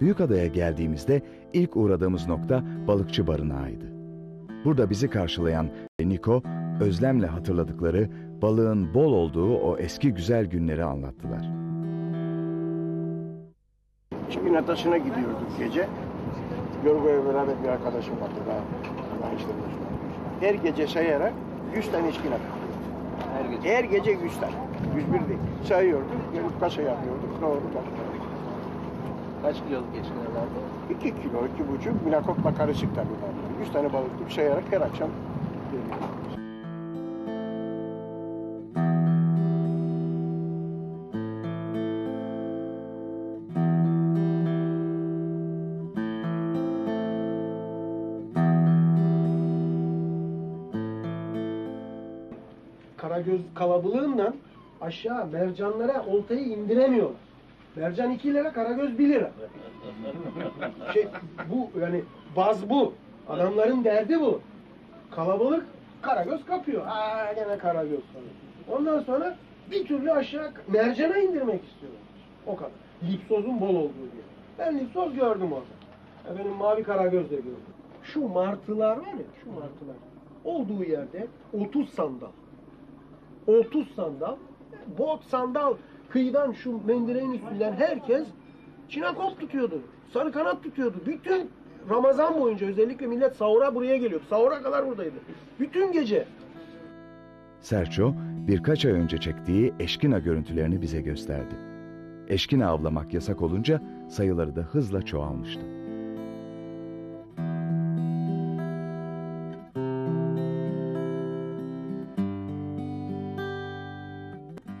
Büyükada'ya geldiğimizde ilk uğradığımız nokta balıkçı barınağıydı. Burada bizi karşılayan Niko, özlemle hatırladıkları balığın bol olduğu o eski güzel günleri anlattılar. Çikin atasına gidiyorduk gece. Yorgo'ya beraber bir arkadaşım vardı daha. daha işte Her gece sayarak 100 tane içkin atıyorduk. Her gece. Her gece 100 tane. 101 değil. Sayıyorduk, gelip kasa yapıyorduk. Doğru bakıyorduk. Kaç kiloluk geçkinlerdi? 2 kilo, 2,5 minakotla karışık tabii. bunlar. 100 tane balık tutup sayarak her akşam geliyorduk. Karagöz kalabalığından aşağı mercanlara oltayı indiremiyorlar. Mercan 2 lira, karagöz 1 lira. Şey, bu yani baz bu. Adamların derdi bu. Kalabalık karagöz kapıyor. Aa gene karagöz falan. Ondan sonra bir türlü aşağı mercana indirmek istiyorlar. O kadar. Lipsozun bol olduğu diye. Ben lipsoz gördüm orada. Benim mavi karagöz de gördüm. Şu martılar var ya, şu martılar. Olduğu yerde 30 sandal. 30 sandal, bot sandal, kıyıdan şu mendireğin üstünden herkes çinakop tutuyordu. Sarı kanat tutuyordu. Bütün Ramazan boyunca özellikle millet sahura buraya geliyordu. Sahura kadar buradaydı. Bütün gece. Serço birkaç ay önce çektiği eşkina görüntülerini bize gösterdi. Eşkina avlamak yasak olunca sayıları da hızla çoğalmıştı.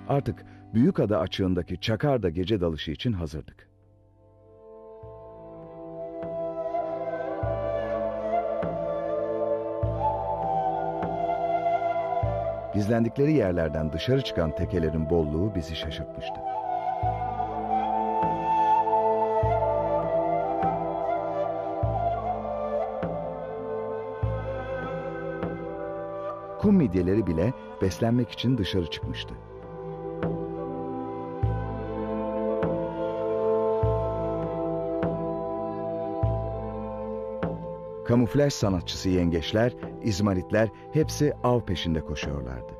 Artık Büyükada açığındaki Çakarda gece dalışı için hazırdık. Gizlendikleri yerlerden dışarı çıkan tekelerin bolluğu bizi şaşırtmıştı. Kum midyeleri bile beslenmek için dışarı çıkmıştı. Kamuflaj sanatçısı yengeçler, izmaritler hepsi av peşinde koşuyorlardı.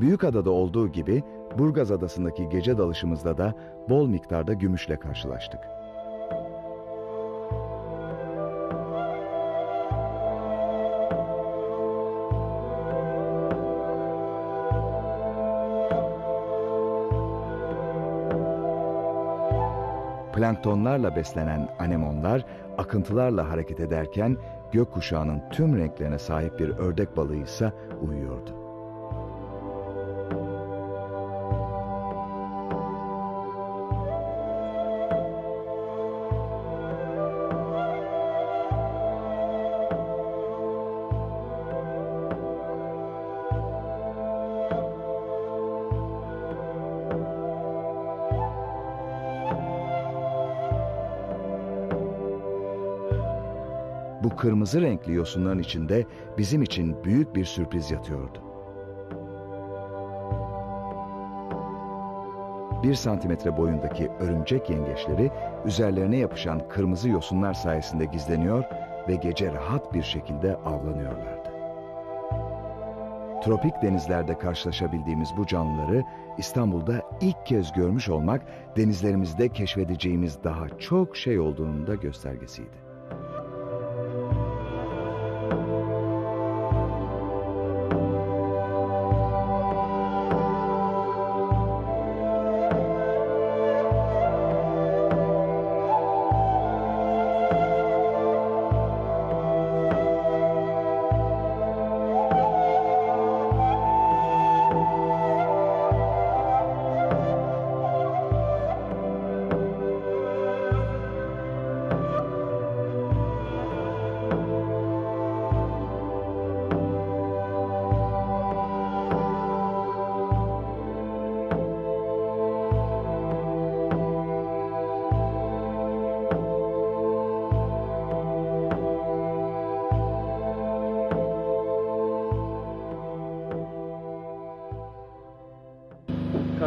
Büyükada'da olduğu gibi Burgaz Adası'ndaki gece dalışımızda da bol miktarda gümüşle karşılaştık. Planktonlarla beslenen anemonlar akıntılarla hareket ederken gökkuşağının tüm renklerine sahip bir ördek balığı ise uyuyordu. Bu kırmızı renkli yosunların içinde bizim için büyük bir sürpriz yatıyordu. Bir santimetre boyundaki örümcek yengeçleri üzerlerine yapışan kırmızı yosunlar sayesinde gizleniyor ve gece rahat bir şekilde avlanıyorlardı. Tropik denizlerde karşılaşabildiğimiz bu canlıları İstanbul'da ilk kez görmüş olmak denizlerimizde keşfedeceğimiz daha çok şey olduğunun da göstergesiydi. you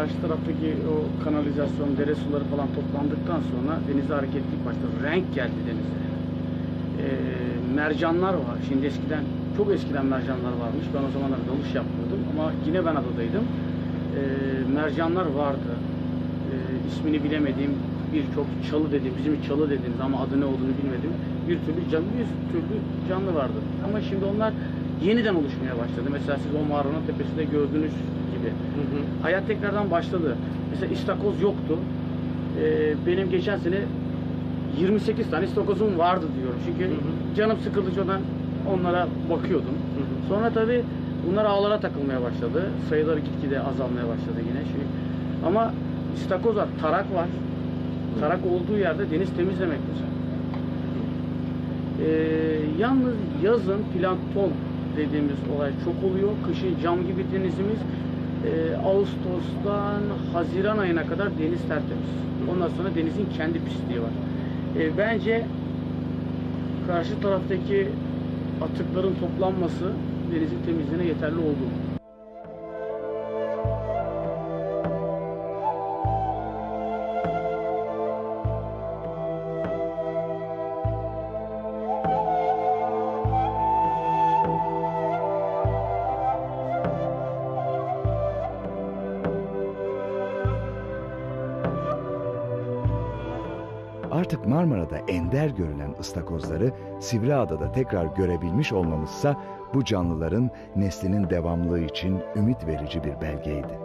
karşı taraftaki o kanalizasyon, dere suları falan toplandıktan sonra denize hareketlilik başladı. Renk geldi denize. Ee, mercanlar var. Şimdi eskiden, çok eskiden mercanlar varmış. Ben o zamanlar dalış yapmıyordum ama yine ben adadaydım. Ee, mercanlar vardı. Ee, ismini bilemediğim birçok çalı dediğim, bizim çalı dediğimiz ama adı ne olduğunu bilmediğim bir türlü canlı, bir türlü canlı vardı. Ama şimdi onlar yeniden oluşmaya başladı. Mesela siz o mağaranın tepesinde gördüğünüz gibi. Hayat tekrardan başladı. Mesela istakoz yoktu. Ee, benim geçen sene 28 tane istakozum vardı diyorum. Çünkü canım sıkıldıkça ben onlara bakıyordum. Sonra tabii bunlar ağlara takılmaya başladı. Sayıları gitgide azalmaya başladı yine. Şey. Ama istakoz var, tarak var. Tarak olduğu yerde deniz temizlemek güzel. Ee, yalnız yazın plankton dediğimiz olay çok oluyor. Kışın cam gibi denizimiz. Ee, Ağustos'tan Haziran ayına kadar deniz tertemiz. Ondan sonra denizin kendi pisliği var. Ee, bence karşı taraftaki atıkların toplanması denizin temizliğine yeterli oldu. Artık Marmara'da ender görünen ıstakozları Sivriada'da tekrar görebilmiş olmamızsa bu canlıların neslinin devamlılığı için ümit verici bir belgeydi.